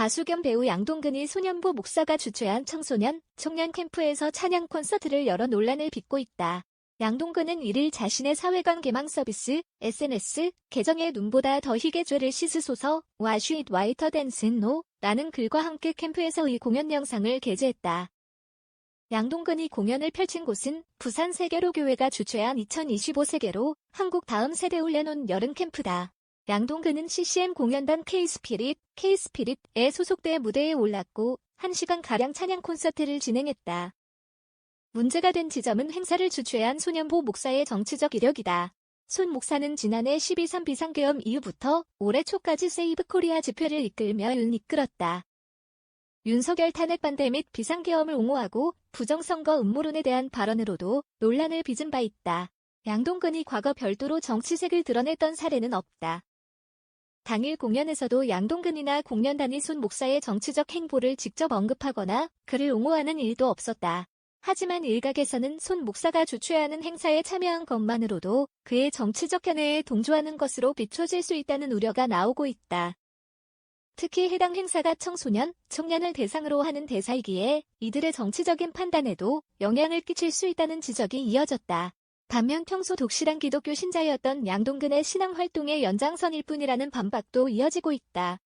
가수 겸 배우 양동근이 소년보 목사가 주최한 청소년, 청년 캠프에서 찬양 콘서트를 열어 논란을 빚고 있다. 양동근은 이를 자신의 사회관 개망 서비스, SNS, 계정에 눈보다 더 희게 죄를 씻으소서, 와쉬 잇 와이터 댄슨 노, 라는 글과 함께 캠프에서의 공연 영상을 게재했다. 양동근이 공연을 펼친 곳은 부산 세계로 교회가 주최한 2025 세계로 한국 다음 세대 올려놓은 여름 캠프다. 양동근은 CCM 공연단 K-스피릿, K-스피릿에 소속돼 무대에 올랐고 1시간가량 찬양 콘서트를 진행했다. 문제가 된 지점은 행사를 주최한 소년보 목사의 정치적 이력이다. 손 목사는 지난해 12.3 비상계엄 이후부터 올해 초까지 세이브 코리아 집회를 이끌며 윤 이끌었다. 윤석열 탄핵 반대 및 비상계엄을 옹호하고 부정선거 음모론에 대한 발언으로도 논란을 빚은 바 있다. 양동근이 과거 별도로 정치색을 드러냈던 사례는 없다. 당일 공연에서도 양동근이나 공연단이 손 목사의 정치적 행보를 직접 언급하거나 그를 옹호하는 일도 없었다. 하지만 일각에서는 손 목사가 주최하는 행사에 참여한 것만으로도 그의 정치적 견해에 동조하는 것으로 비춰질 수 있다는 우려가 나오고 있다. 특히 해당 행사가 청소년, 청년을 대상으로 하는 대사이기에 이들의 정치적인 판단에도 영향을 끼칠 수 있다는 지적이 이어졌다. 반면 평소 독실한 기독교 신자였던 양동근의 신앙 활동의 연장선일 뿐이라는 반박도 이어지고 있다.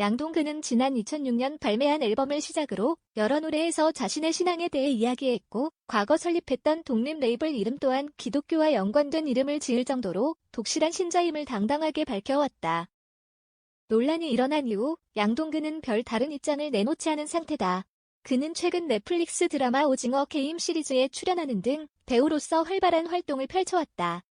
양동근은 지난 2006년 발매한 앨범을 시작으로 여러 노래에서 자신의 신앙에 대해 이야기했고 과거 설립했던 독립 레이블 이름 또한 기독교와 연관된 이름을 지을 정도로 독실한 신자임을 당당하게 밝혀왔다. 논란이 일어난 이후 양동근은 별 다른 입장을 내놓지 않은 상태다. 그는 최근 넷플릭스 드라마 오징어 게임 시리즈에 출연하는 등 배우로서 활발한 활동을 펼쳐왔다.